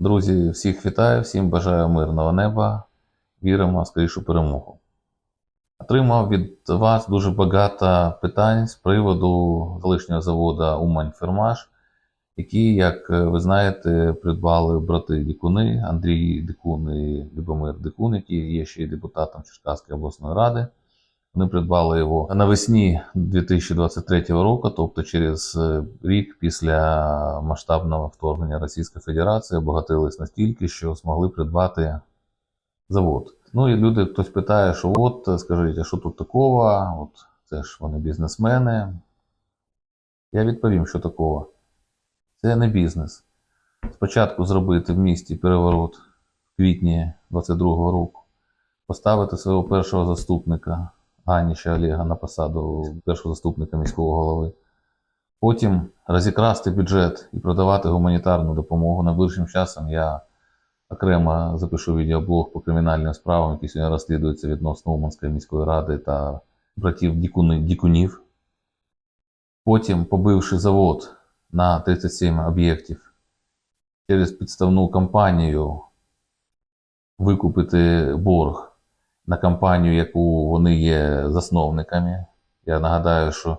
Друзі, всіх вітаю, всім бажаю мирного неба. Віримо в скорішу перемогу. Отримав від вас дуже багато питань з приводу колишнього заводу Умань Фермаш, який, як ви знаєте, придбали брати Дікуни, Андрій Дикун і Любомир Дикун, які є ще й депутатом Черкаської обласної ради. Вони придбали його навесні 2023 року, тобто через е, рік після масштабного вторгнення Російської Федерації обогатились настільки, що змогли придбати завод. Ну і люди, хтось питає, що от, скажіть, а що тут такого? От це ж вони бізнесмени. Я відповім, що такого. Це не бізнес. Спочатку зробити в місті переворот в квітні 22-го року, поставити свого першого заступника Ганіша Олега на посаду першого заступника міського голови. Потім розікрасти бюджет і продавати гуманітарну допомогу. Найближчим часом я окремо запишу відеоблог по кримінальним справам, які сьогодні розслідуються відносно Уманської міської ради та братів Дікунів. Потім, побивши завод на 37 об'єктів, через підставну кампанію викупити борг на компанію, яку вони є засновниками. Я нагадаю, що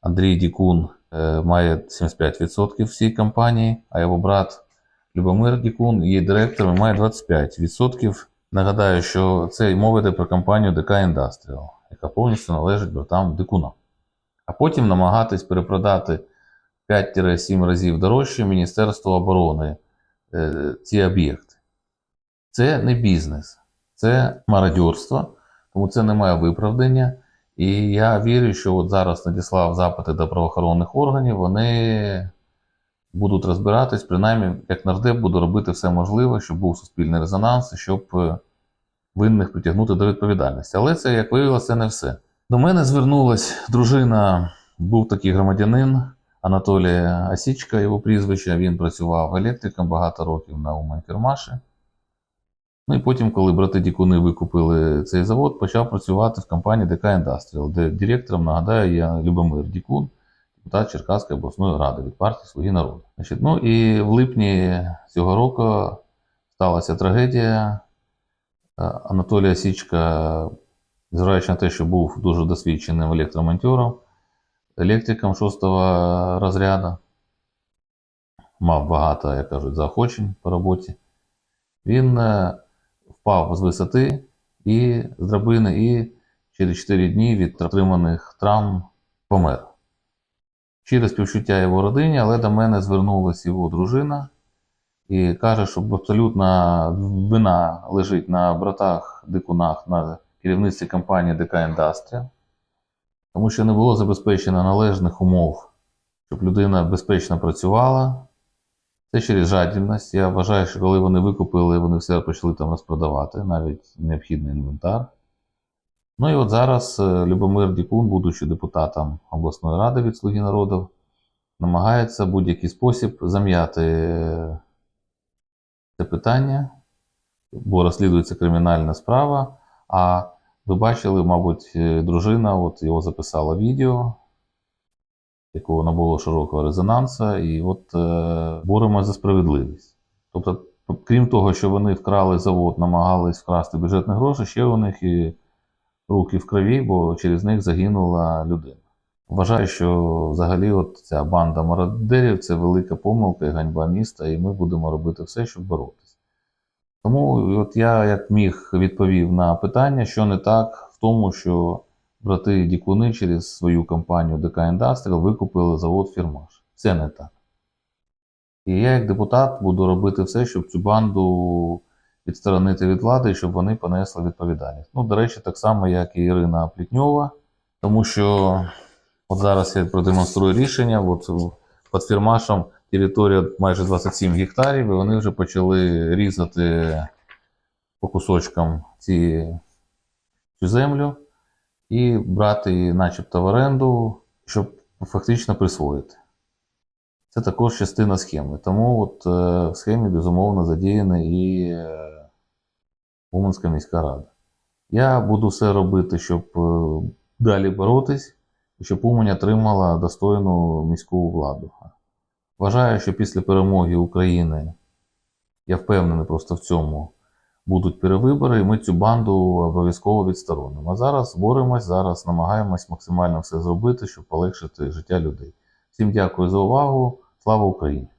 Андрій Дікун е, має 75% в цій компанії, а його брат Любомир Дікун є директором і має 25%. Нагадаю, що це мова йде про компанію ДК Індастріал, яка повністю належить братам Дикуна. А потім намагатись перепродати 5-7 разів дорожче Міністерству оборони е, ці об'єкти. Це не бізнес, це мародьорство, тому це не має виправдання. І я вірю, що от зараз надіслав запити до правоохоронних органів, вони будуть розбиратись, принаймні, як нардеп буду робити все можливе, щоб був суспільний резонанс, щоб е, винних притягнути до відповідальності. Але це, як виявилося, не все. До мене звернулась дружина, був такий громадянин Анатолій Осічка, його прізвище. Він працював електриком багато років на Уманфірмаші. Ну і потім, коли брати Дікуни викупили цей завод, почав працювати в компанії ДК Індастріал, де директором, нагадаю, є Любомир Дікун, депутат Черкаської обласної ради від партії Слуги народу. Значить, ну і в липні цього року сталася трагедія. Е, Анатолій Січка, зважаючи на те, що був дуже досвідченим електромонтером, електриком шостого розряду, мав багато, як кажуть, заохочень по роботі. Він е, впав з висоти і з драбини, і через 4 дні від отриманих травм помер. Щире співчуття його родині, але до мене звернулася його дружина і каже, що абсолютна вина лежить на братах дикунах на керівництві компанії ДК Індастрія, тому що не було забезпечено належних умов, щоб людина безпечно працювала. Це через жадібність. Я вважаю, що коли вони викупили, вони все почали там розпродавати, навіть необхідний інвентар. Ну і от зараз е, Любомир Дікун, будучи депутатом обласної ради від Слуги народу, намагається в будь-який спосіб зам'яти е, це питання, бо розслідується кримінальна справа. А ви бачили, мабуть, е, дружина от його записала відео, якого набуло широкого резонансу, і от е, боремося за справедливість. Тобто, крім того, що вони вкрали завод, намагались вкрасти бюджетні гроші, ще у них і руки в крові, бо через них загинула людина. Вважаю, що взагалі от ця банда мародерів це велика помилка і ганьба міста, і ми будемо робити все, щоб боротися. Тому от я як міг відповів на питання, що не так в тому, що брати Дікуни через свою компанію ДК Індастріал викупили завод Фірмаш. Це не так. І я, як депутат, буду робити все, щоб цю банду відсторонити від влади щоб вони понесли відповідальність. Ну, до речі, так само, як і Ірина Плітньова, тому що от зараз я продемонструю рішення. От під фірмашем територія майже 27 гектарів, і вони вже почали різати по кусочкам ці, цю землю і брати її начебто в оренду, щоб фактично присвоїти. Це також частина схеми. Тому от е, в схемі, безумовно, задіяна і е, Уманська міська рада. Я буду все робити, щоб е, далі боротись, щоб Умань отримала достойну міську владу. Вважаю, що після перемоги України Я впевнений просто в цьому. Будуть перевибори, і ми цю банду обов'язково відсторонимо. А зараз боремось, зараз намагаємось максимально все зробити, щоб полегшити життя людей. Всім дякую за увагу. Слава Україні!